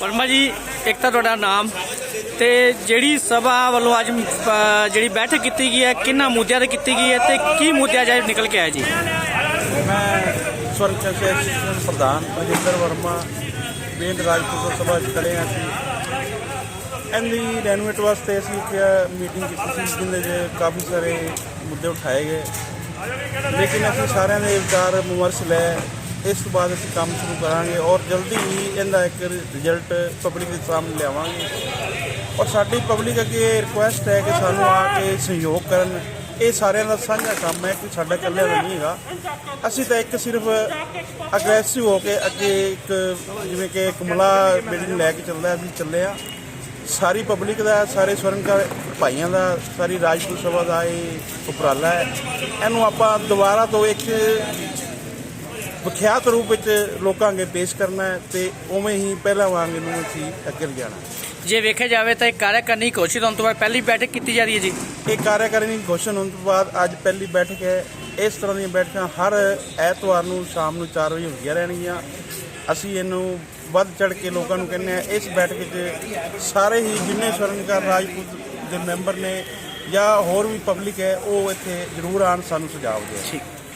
ਵਰਮਾ ਜੀ, ਇੱਕ ਤਾਂ ਤੁਹਾਡਾ ਨਾਮ ਤੇ ਜਿਹੜੀ ਸਭਾ ਵੱਲੋਂ ਅੱਜ ਜਿਹੜੀ ਬੈਠਕ ਕੀਤੀ ਗਈ ਹੈ, ਕਿੰਨਾ ਮੁੱਦਿਆਂ ਤੇ ਕੀਤੀ ਗਈ ਹੈ ਤੇ ਕੀ ਮੁੱਦਿਆਂ ਜਾਇ ਨਿਕਲ ਕੇ ਆਇਆ ਜੀ? ਮੈਂ ਸਵਰਗ ਐਸੋਸੀਏਸ਼ਨ ਪ੍ਰਧਾਨ ਮਜਿੰਦਰ ਵਰਮਾ ਬੇਂਦ ਰਾਜਪੂਤ ਸਭਾ ਚ ਖੜੇ ਹਾਂ ਅਸੀਂ। ਇਹਦੀ ਰੈਨੋਵੇਟ ਵਾਸਤੇ ਅਸੀਂ ਇੱਕ ਮੀਟਿੰਗ ਕੀਤੀ ਸੀ ਜਿਹਦੇ 'ਚ ਕਾਫੀ ਸਾਰੇ ਮੁੱਦੇ ਉਠਾਏ ਗਏ। ਲੇਕਿਨ ਅਸੀਂ ਸਾਰਿਆਂ ਦੇ ਵਿਚਾਰ ਵਿਮਰਸ਼ ਲੈ ਇਸ ਤੋਂ ਬਾਅਦ ਅਸੀਂ ਕੰਮ ਸ਼ੁਰੂ ਕਰਾਂਗੇ ਔਰ ਜਲਦੀ ਹੀ ਇਹਦਾ ਇੱਕ ਰਿਜ਼ਲਟ ਪਬਲਿਕ ਦੇ ਸਾਹਮਣੇ ਲਿਆਵਾਂਗੇ। ਔਰ ਸਾਡੀ ਪਬਲਿਕ ਅੱਗੇ ਰਿਕੁਐਸਟ ਹੈ ਕਿ ਸਾਨੂੰ ਆ ਕੇ ਸਹਿਯੋਗ ਕਰਨ। ਇਹ ਸਾਰਿਆਂ ਦਾ ਸਾਂਝਾ ਕੰਮ ਹੈ ਕਿ ਸਾਡਾ ਇਕੱਲਿਆਂ ਦਾ ਨਹੀਂ ਹੈਗਾ। ਅਸੀਂ ਤਾਂ ਇੱਕ ਸਿਰਫ ਅਗਰੈਸਿਵ ਹੋ ਕੇ ਅੱਗੇ ਇੱਕ ਜਿਵੇਂ ਕਿ ਇੱਕ ਮਲਾ ਬਿਲਡਿੰਗ ਲੈ ਕੇ ਚੱਲਦਾ ਅਸੀਂ ਚੱਲੇ ਆ ਸਾਰੀ ਪਬਲਿਕ ਦਾ, ਸਾਰੇ ਸਵਰਨਕਾਰ ਭਾਈਆਂ ਦਾ, ਸਾਰੀ ਰਾਜਪੂਤ ਸਭਾ ਦਾ ਇਹ ਉਪਰਾਲਾ ਹੈ। ਇਹਨੂੰ ਆਪਾਂ ਦੁਬਾਰਾ ਤੋਂ ਇੱਕ ਵਿਖਿਆਤ ਰੂਪ ਵਿੱਚ ਲੋਕਾਂ ਅੱਗੇ ਪੇਸ਼ ਕਰਨਾ ਹੈ ਤੇ ਉਵੇਂ ਹੀ ਪਹਿਲਾਂ ਵਾਂਗ ਇਹਨੂੰ ਅਸੀਂ ਅੱਗੇ ਲਿਜਾਣਾ ਜੇ ਵੇਖਿਆ ਜਾਵੇ ਤਾਂ ਇਹ ਕਾਰਜਕਾਰਨੀ ਘੋਸ਼ਿਤ ਹੋਣ ਤੋਂ ਬਾਅਦ ਪਹਿਲੀ ਬੈਠਕ ਕੀਤੀ ਜਾ ਰਹੀ ਹੈ ਜੀ। ਇਹ ਕਾਰਜਕਾਰਨੀ ਘੋਸ਼ਣ ਹੋਣ ਤੋਂ ਬਾਅਦ ਅੱਜ ਪਹਿਲੀ ਬੈਠਕ ਹੈ। ਇਸ ਤਰ੍ਹਾਂ ਦੀਆਂ ਬੈਠਕਾਂ ਹਰ ਐਤਵਾਰ ਨੂੰ ਸ਼ਾਮ ਨੂੰ 4 ਵਜੇ ਹੁੰਦੀਆਂ ਰਹਿਣਗੀਆਂ। ਅਸੀਂ ਇਹਨੂੰ ਵੱਧ ਚੜ ਕੇ ਲੋਕਾਂ ਨੂੰ ਕਹਿੰਦੇ ਆ ਇਸ ਬੈਠਕ 'ਚ ਸਾਰੇ ਹੀ ਜਿੰਨੇ ਸਵਰਨਕਾਰ ਰਾਜਪੂਤ ਦੇ ਮੈਂਬਰ ਨੇ ਜਾਂ ਹੋਰ ਵੀ ਪਬਲਿਕ ਹੈ ਉਹ ਇੱਥੇ ਜ਼ਰੂਰ ਆਣ ਸਾਨੂੰ ਸੁਝਾਅ ਦੇਣ ਠੀਕ।